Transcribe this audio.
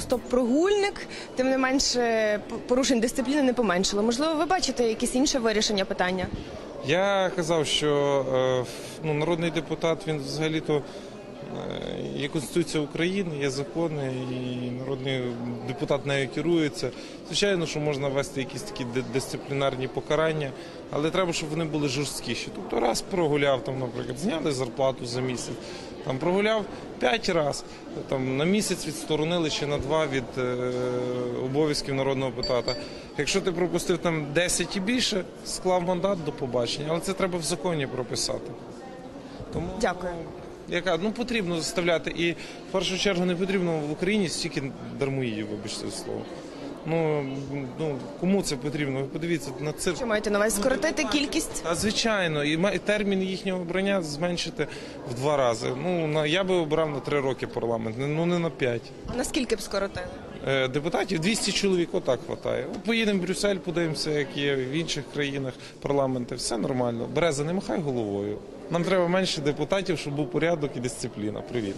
стоп-прогульник, тим не менше порушень дисципліни не поменшило. Можливо, ви бачите якесь інше вирішення питання? Я казав, що е, ну, народний депутат він взагалі-то е, є Конституція України, є закони, і народний депутат нею керується. Звичайно, що можна ввести якісь такі дисциплінарні покарання, але треба, щоб вони були жорсткіші. Тобто раз прогуляв, там, наприклад, зняли зарплату за місяць, там прогуляв п'ять разів, там на місяць відсторонили чи на два від е, обов'язків народного депутата. Якщо ти пропустив там 10 і більше, склав мандат до побачення, але це треба в законі прописати. Тому Дякую. Яка ну потрібно заставляти, і в першу чергу не потрібно в Україні стільки дармоїдів, вибачте за слово. Ну, ну кому це потрібно? Ви подивіться на цирк. Що маєте на увазі скоротити кількість? А звичайно, і термін їхнього обрання зменшити в два рази. Ну на я би обрав на три роки парламент, ну не на п'ять. А наскільки б скоротили? Е, Депутатів 200 чоловік отак вистачає. Поїдемо в Брюссель, подивимося, як є в інших країнах парламенти. Все нормально. Береза, не махай головою. Нам треба менше депутатів, щоб був порядок і дисципліна. Привіт.